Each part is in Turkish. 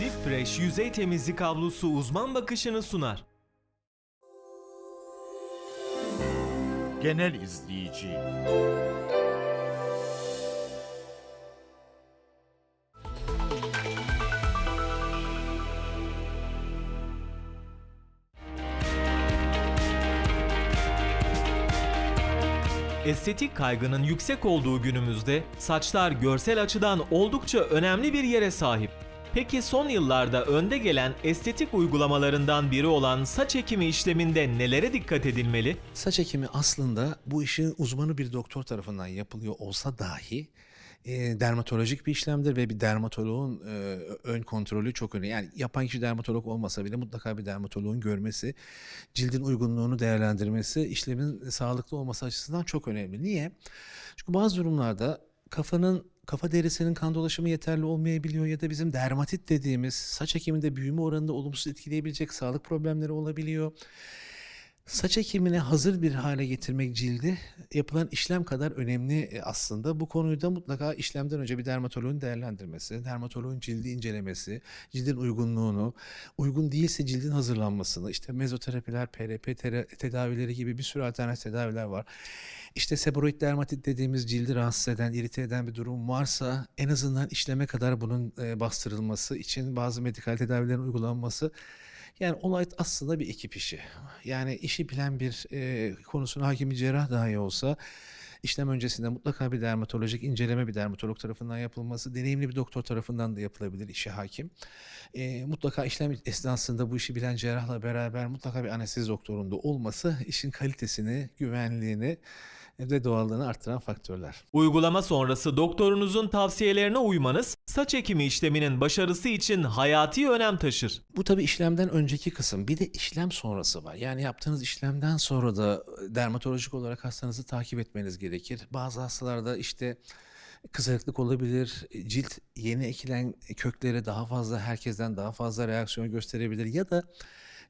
Deep Fresh yüzey temizlik havlusu uzman bakışını sunar. Genel izleyici. Estetik kaygının yüksek olduğu günümüzde saçlar görsel açıdan oldukça önemli bir yere sahip. Peki son yıllarda önde gelen estetik uygulamalarından biri olan saç ekimi işleminde nelere dikkat edilmeli? Saç ekimi aslında bu işin uzmanı bir doktor tarafından yapılıyor olsa dahi e, dermatolojik bir işlemdir ve bir dermatoloğun e, ön kontrolü çok önemli. Yani yapan kişi dermatolog olmasa bile mutlaka bir dermatoloğun görmesi, cildin uygunluğunu değerlendirmesi, işlemin sağlıklı olması açısından çok önemli. Niye? Çünkü bazı durumlarda kafanın kafa derisinin kan dolaşımı yeterli olmayabiliyor ya da bizim dermatit dediğimiz saç ekiminde büyüme oranını olumsuz etkileyebilecek sağlık problemleri olabiliyor. Saç ekimine hazır bir hale getirmek cildi yapılan işlem kadar önemli e, aslında. Bu konuyu da mutlaka işlemden önce bir dermatoloğun değerlendirmesi, dermatoloğun cildi incelemesi, cildin uygunluğunu, uygun değilse cildin hazırlanmasını, işte mezoterapiler, PRP tedavileri gibi bir sürü alternatif tedaviler var. İşte seboroid dermatit dediğimiz cildi rahatsız eden, irite eden bir durum varsa en azından işleme kadar bunun e, bastırılması için bazı medikal tedavilerin uygulanması yani olay aslında bir ekip işi. Yani işi bilen bir e, konusuna hakim bir cerrah dahi olsa işlem öncesinde mutlaka bir dermatolojik inceleme bir dermatolog tarafından yapılması, deneyimli bir doktor tarafından da yapılabilir işe hakim. E, mutlaka işlem esnasında bu işi bilen cerrahla beraber mutlaka bir anestezi doktorunda olması işin kalitesini, güvenliğini ve doğallığını arttıran faktörler. Uygulama sonrası doktorunuzun tavsiyelerine uymanız saç ekimi işleminin başarısı için hayati önem taşır. Bu tabii işlemden önceki kısım. Bir de işlem sonrası var. Yani yaptığınız işlemden sonra da dermatolojik olarak hastanızı takip etmeniz gerekir. Bazı hastalarda işte kızarıklık olabilir, cilt yeni ekilen köklere daha fazla, herkesten daha fazla reaksiyon gösterebilir ya da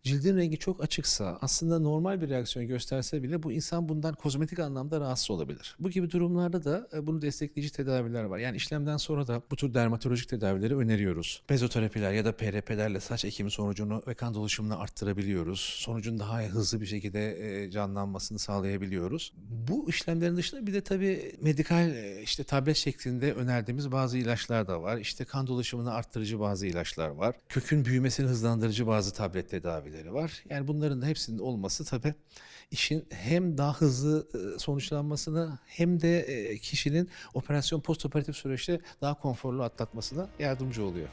cildin rengi çok açıksa aslında normal bir reaksiyon gösterse bile bu insan bundan kozmetik anlamda rahatsız olabilir. Bu gibi durumlarda da e, bunu destekleyici tedaviler var. Yani işlemden sonra da bu tür dermatolojik tedavileri öneriyoruz. Mezoterapiler ya da PRP'lerle saç ekimi sonucunu ve kan dolaşımını arttırabiliyoruz. Sonucun daha hızlı bir şekilde e, canlanmasını sağlayabiliyoruz. Bu işlemlerin dışında bir de tabii medikal e, işte tablet şeklinde önerdiğimiz bazı ilaçlar da var. İşte kan dolaşımını arttırıcı bazı ilaçlar var. Kökün büyümesini hızlandırıcı bazı tablet tedavileri var. Yani bunların da hepsinin olması tabii işin hem daha hızlı e, sonuçlanmasına hem de e, kişinin operasyon postoperatif süreçte daha konforlu atlatmasına yardımcı oluyor.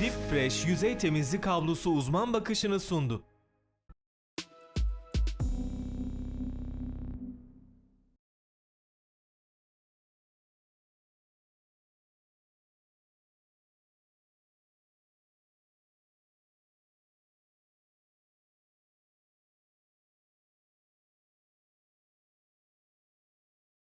Deep Fresh yüzey temizlik havlusu uzman bakışını sundu.